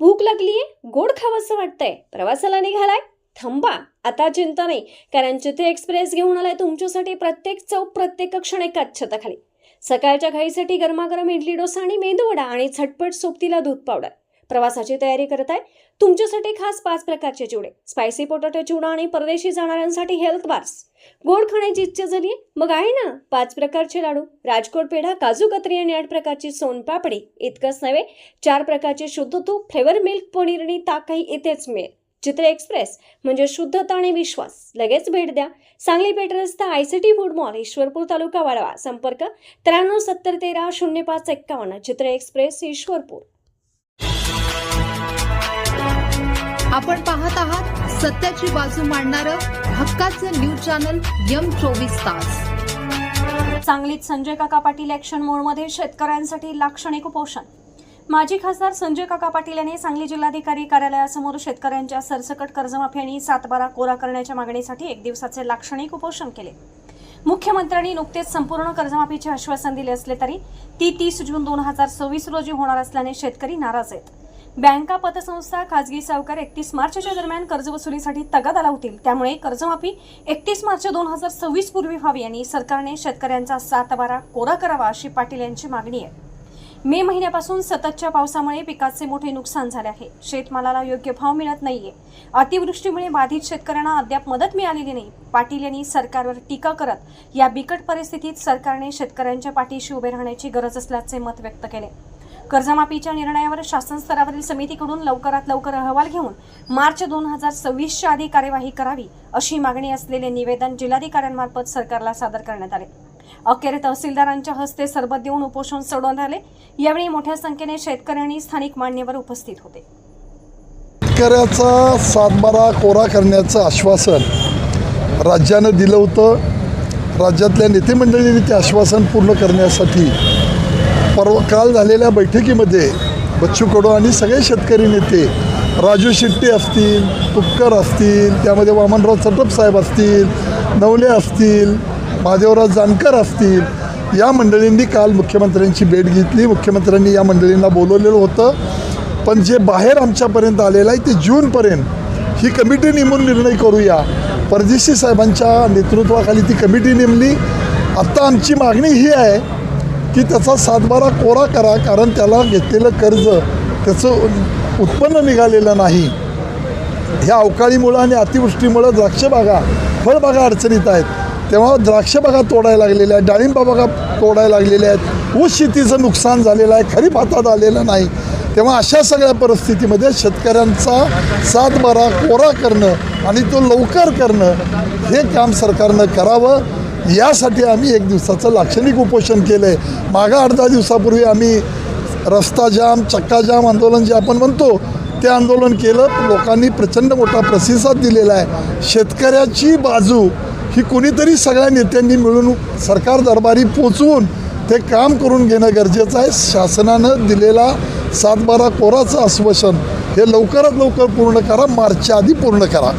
भूक लागलीये गोड खावंसं वाटतंय. प्रवासाला निघालाय? थांबा आता चिंता नाही. कारण चिथे एक्सप्रेस घेऊन आलाय तुमच्यासाठी प्रत्येक चौक प्रत्येक क्षण एकाच छताखाली. सकाळच्या घाईसाठी गरमागरम इडली डोसा आणि मेदूवडा आणि झटपट सोबतीला दूध पावडर प्रवासाची तयारी करत आहे. तुमच्यासाठी खास पाच प्रकारचे चिवडे. स्पायसी पोटॅटो चिवडा आणि परदेशी जाणाऱ्यांसाठी हेल्थ बार्स गोड खाण्याची इच्छा झाली मग आहे ना पाच प्रकारचे लाडू. राजकोट पेढा काजू कतरी आणि आठ प्रकारची सोनपापडी इतकंच नव्हे चार प्रकारचे शुद्ध तूप फ्लेवर मिल्क पनीर आणि ताकही इथेच मिळेल. चित्र एक्सप्रेस म्हणजे शुद्धता आणि विश्वास. लगेच भेट द्या. सांगली पेठ रस्ता I C T food mall Ishwarpur taluka Walwa. संपर्क त्र्याण्णव सत्तर तेरा शून्य पाच एक्कावन्न. चित्र एक्सप्रेस ईश्वरपूर. आपण पाहत आहात सत्याची बाजू मांडणारं हक्काचं न्यूज चॅनल यम चोवीस तास. सांगलीत संजय काका पाटील ऍक्शन मोडमध्ये शेतकऱ्यांसाठी लाक्षणिक उपोषण. माजी खासदार संजय काका पाटील यांनी सांगली जिल्हाधिकारी कार्यालयासमोर शेतकऱ्यांच्या सरसकट कर्जमाफी आणि सातबारा कोरा करण्याच्या मागणीसाठी एक दिवसाचे लाक्षणिक उपोषण केले. मुख्यमंत्र्यांनी नुकतेच संपूर्ण कर्जमाफीचे आश्वासन दिले असले तरी ती तीस जून दोन हजार सव्वीस रोजी होणार असल्याने शेतकरी नाराज आहेत. बँका पतसंस्था खाजगी सावकार एकतीस मार्चच्या दरम्यान कर्जवसुलीसाठी तगादा लावतील. त्यामुळे कर्जमाफी एकतीस मार्च दोन हजार सव्वीस पूर्वी व्हावी आणि सरकारने शेतकऱ्यांचा सातबारा कोरा करावा अशी पाटील यांची मागणी आहे. मे महिन्यापासून सततच्या पावसामुळे पिकाचे मोठे नुकसान झाले आहे. शेतमालाला योग्य भाव मिळत नाहीये. अतिवृष्टीमुळे बाधित शेतकऱ्यांना अद्याप मदत मिळालेली नाही. पाटील यांनी सरकारवर टीका करत या बिकट परिस्थितीत सरकारने शेतकऱ्यांच्या पाठीशी उभे राहण्याची गरज असल्याचे मत व्यक्त केले. कर्जमाफीच्या निर्णयावर शासन स्तरावरील समितीकडून लवकरात लवकर अहवाल घेऊन मार्च दोन हजार सव्वीसच्या आधी कार्यवाही करावी अशी मागणी असलेले निवेदन जिल्हाधिकाऱ्यांमार्फत सरकारला सादर करण्यात आले. अखेर तहसीलदारांच्या हस्ते सरबत देऊन उपोषण सोडवण्यात आले. यावेळी मोठ्या संख्येने शेतकरी आणि स्थानिक मान्यवर उपस्थित होते. शेतकऱ्याचा सातबारा कोरा करण्याचं आश्वासन राज्यानं दिलं होतं. राज्यातल्या नेतेमंडळीने ते आश्वासन पूर्ण करण्यासाठी परवा काल झालेल्या बैठकीमध्ये बच्चू कडू आणि सगळे शेतकरी नेते राजू शेट्टी असतील तुपकर असतील त्यामध्ये वामनराव चटप साहेब असतील नवले असतील महादेवराव जानकर असतील या मंडळींनी काल मुख्यमंत्र्यांची भेट घेतली. मुख्यमंत्र्यांनी या मंडळींना बोलवलेलं होतं. पण जे बाहेर आमच्यापर्यंत आलेलं आहे ते जूनपर्यंत ही कमिटी नेमून निर्णय करूया. परदेशी साहेबांच्या नेतृत्वाखाली ती कमिटी नेमली. आत्ता आमची मागणी ही आहे की त्याचा सातबारा कोरा करा कारण त्याला घेतलेलं कर्ज त्याचं उत्पन्न निघालेलं नाही. ह्या अवकाळीमुळं आणि अतिवृष्टीमुळं द्राक्षबागा फळबागा अडचणीत आहेत. तेव्हा द्राक्षबागा तोडायला लागलेल्या आहेत डाळिंबाबागा तोडायला लागलेल्या आहेत. ऊस शेतीचं नुकसान झालेलं आहे खरीप हातात आलेलं नाही. तेव्हा अशा सगळ्या परिस्थितीमध्ये शेतकऱ्यांचा सातबारा कोरा करणं आणि तो लवकर करणं हे काम सरकारनं करावं. यासाठी आम्ही एक दिवसाचं लाक्षणिक उपोषण केलं आहे मागा आठ दहा दिवसापूर्वी आम्ही रस्ता जाम चक्का जाम आंदोलन जे आपण म्हणतो ते आंदोलन केलं. लोकांनी प्रचंड मोठा प्रतिसाद दिलेला आहे. शेतकऱ्याची बाजू ही कुणीतरी सगळ्या नेत्यांनी मिळून सरकार दरबारी पोचवून ते काम करून घेणं गरजेचं आहे. शासनानं दिलेला सातबारा कोराचं आश्वासन हे लवकरात लवकर पूर्ण करा. मार्चच्या आधी पूर्ण करा.